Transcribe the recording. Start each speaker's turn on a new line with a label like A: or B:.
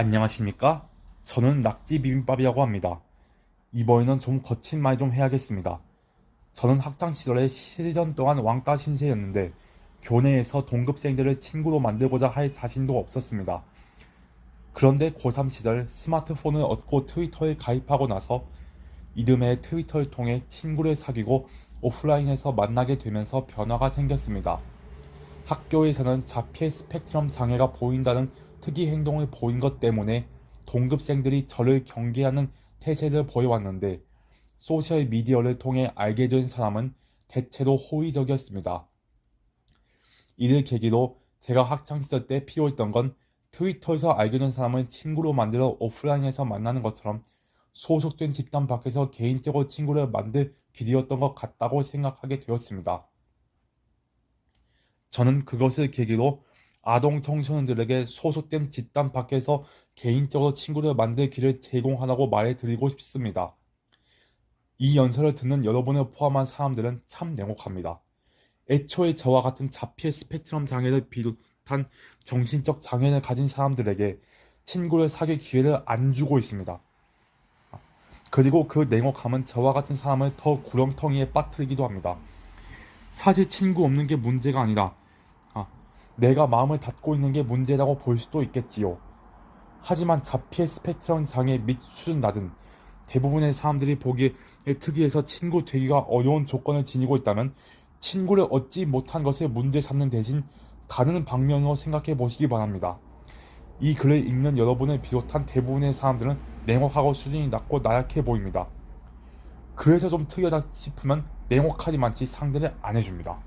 A: 안녕하십니까? 저는 낙지 비빔밥이라고 합니다. 이번에는 좀 거친 말 좀 해야겠습니다. 저는 학창 시절에 7년 동안 왕따 신세였는데 교내에서 동급생들을 친구로 만들고자 할 자신도 없었습니다. 그런데 고3 시절 스마트폰을 얻고 트위터에 가입하고 나서 이듬해 트위터를 통해 친구를 사귀고 오프라인에서 만나게 되면서 변화가 생겼습니다. 학교에서는 자폐 스펙트럼 장애가 보인다는 특이 행동을 보인 것 때문에 동급생들이 저를 경계하는 태세를 보여왔는데 소셜 미디어를 통해 알게 된 사람은 대체로 호의적이었습니다. 이를 계기로 제가 학창 시절 때 필요했던 건 트위터에서 알게 된 사람을 친구로 만들어 오프라인에서 만나는 것처럼 소속된 집단 밖에서 개인적으로 친구를 만들 길이었던 것 같다고 생각하게 되었습니다. 저는 그것을 계기로 아동 청소년들에게 소속된 집단 밖에서 개인적으로 친구를 만들 길을 제공하라고 말해드리고 싶습니다. 이 연설을 듣는 여러분을 포함한 사람들은 참 냉혹합니다. 애초에 저와 같은 자폐 스펙트럼 장애를 비롯한 정신적 장애를 가진 사람들에게 친구를 사귈 기회를 안 주고 있습니다. 그리고 그 냉혹함은 저와 같은 사람을 더 구렁텅이에 빠뜨리기도 합니다. 사실 친구 없는 게 문제가 아니라 아, 내가 마음을 닫고 있는 게 문제라고 볼 수도 있겠지요. 하지만 자폐 스펙트럼 장애 및 수준 낮은 대부분의 사람들이 보기에 특이해서 친구 되기가 어려운 조건을 지니고 있다면 친구를 얻지 못한 것을 문제 삼는 대신 다른 방면으로 생각해 보시기 바랍니다. 이 글을 읽는 여러분을 비롯한 대부분의 사람들은 냉혹하고 수준이 낮고 나약해 보입니다. 그래서 좀 특이하다 싶으면 냉혹하지만치 상대를 안 해줍니다.